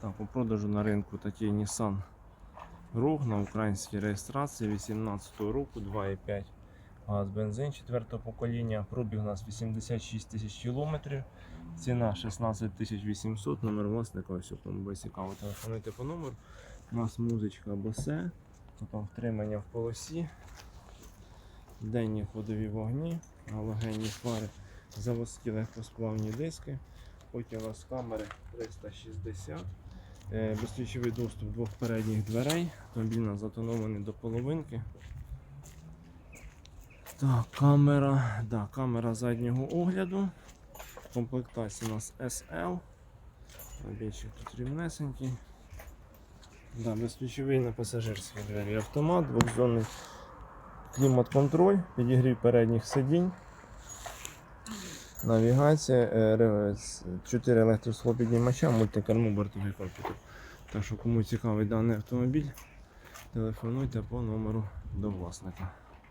Так, у продажу на ринку такий Nissan Rogue на українській реєстрації 18 року 2,5 газ бензин 4 покоління. Пробіг у нас 86 тисяч кілометрів. Ціна 16 тисяч 800, номер власника, ось буде цікаво, телефонуйте по номеру. У нас музичка Bose, потім втримання в полосі, денні ходові вогні, галогенні фари, заводські легкосплавні диски, потім у нас камери 360, е, безключовий доступ двох передніх дверей, автомобіль у затонований до половинки. Так, камера, да, камера заднього огляду. Комплектація у нас SL. Більше тут рівнесенький. Да, безключовий на пасажирській двері автомат, двохзонний клімат-контроль, підігрів передніх сидінь. Навігація, 4 електросхлопіднімача, мультикермо, бортовий комп'ютер. Так що кому цікавий даний автомобіль, телефонуйте по номеру до власника.